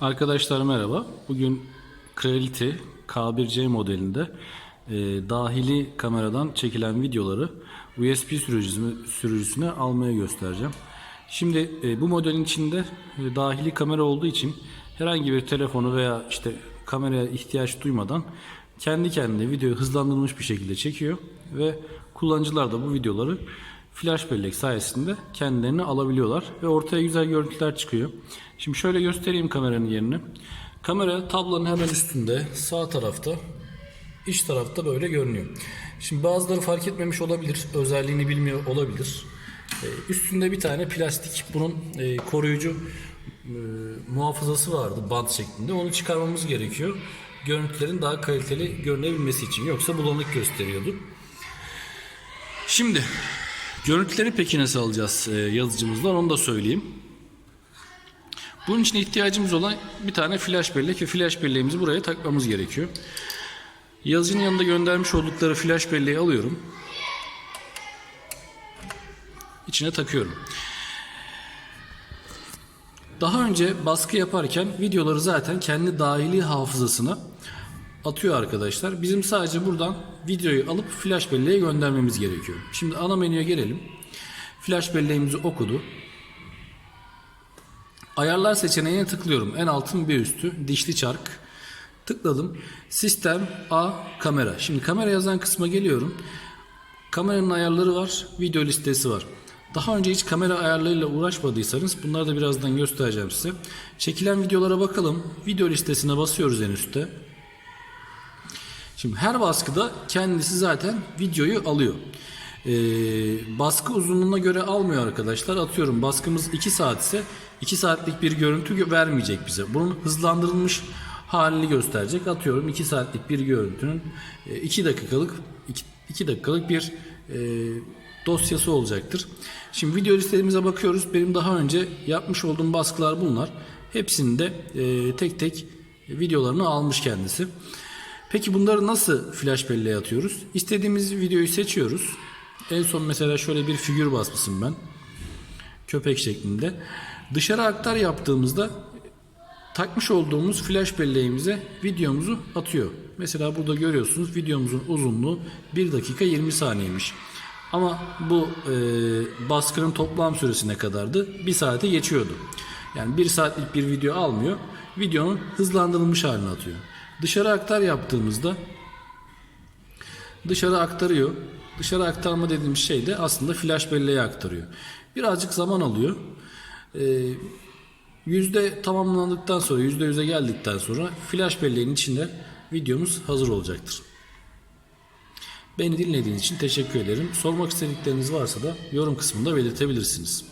Arkadaşlar merhaba. Bugün Creality K1C modelinde e, dahili kameradan çekilen videoları USB sürücüsüne, almaya göstereceğim. Şimdi e, bu modelin içinde e, dahili kamera olduğu için herhangi bir telefonu veya işte kameraya ihtiyaç duymadan kendi kendine videoyu hızlandırılmış bir şekilde çekiyor ve kullanıcılar da bu videoları flash bellek sayesinde kendilerini alabiliyorlar ve ortaya güzel görüntüler çıkıyor. Şimdi şöyle göstereyim kameranın yerini. Kamera tablanın hemen üstünde sağ tarafta iç tarafta böyle görünüyor. Şimdi bazıları fark etmemiş olabilir, özelliğini bilmiyor olabilir. Ee, Üstünde bir tane plastik bunun e, koruyucu e, muhafazası vardı bant şeklinde. Onu çıkarmamız gerekiyor. Görüntülerin daha kaliteli görünebilmesi için. Yoksa bulanık gösteriyordu. Şimdi görüntüleri peki nasıl alacağız e, yazıcımızdan onu da söyleyeyim. Bunun için ihtiyacımız olan bir tane flash bellek ve flash belleğimizi buraya takmamız gerekiyor. Yazıcının yanında göndermiş oldukları flash belleği alıyorum. İçine takıyorum. Daha önce baskı yaparken videoları zaten kendi dahili hafızasına atıyor arkadaşlar. Bizim sadece buradan videoyu alıp flash belleğe göndermemiz gerekiyor. Şimdi ana menüye gelelim. Flash belleğimizi okudu. Ayarlar seçeneğine tıklıyorum. En altın bir üstü dişli çark. Tıkladım. Sistem A kamera. Şimdi kamera yazan kısma geliyorum. Kameranın ayarları var, video listesi var. Daha önce hiç kamera ayarlarıyla uğraşmadıysanız bunları da birazdan göstereceğim size. Çekilen videolara bakalım. Video listesine basıyoruz en üstte. Şimdi her baskıda kendisi zaten videoyu alıyor. Ee, baskı uzunluğuna göre almıyor arkadaşlar. Atıyorum baskımız 2 saat ise 2 saatlik bir görüntü gö- vermeyecek bize. Bunun hızlandırılmış halini gösterecek. Atıyorum 2 saatlik bir görüntünün 2 dakikalık 2 dakikalık bir e, dosyası olacaktır. Şimdi video listemize bakıyoruz. Benim daha önce yapmış olduğum baskılar bunlar. Hepsini de e, tek tek videolarını almış kendisi. Peki bunları nasıl flash belleğe atıyoruz? İstediğimiz videoyu seçiyoruz. En son mesela şöyle bir figür basmışım ben. Köpek şeklinde. Dışarı aktar yaptığımızda takmış olduğumuz flash belleğimize videomuzu atıyor. Mesela burada görüyorsunuz videomuzun uzunluğu 1 dakika 20 saniyeymiş. Ama bu e, baskının toplam süresi ne kadardı? 1 saate geçiyordu. Yani 1 saatlik bir video almıyor. Videonun hızlandırılmış halini atıyor. Dışarı aktar yaptığımızda dışarı aktarıyor. Dışarı aktarma dediğimiz şey de aslında flash belleğe aktarıyor. Birazcık zaman alıyor. Ee, yüzde tamamlandıktan sonra, yüzde yüze geldikten sonra flash belleğin içinde videomuz hazır olacaktır. Beni dinlediğiniz için teşekkür ederim. Sormak istedikleriniz varsa da yorum kısmında belirtebilirsiniz.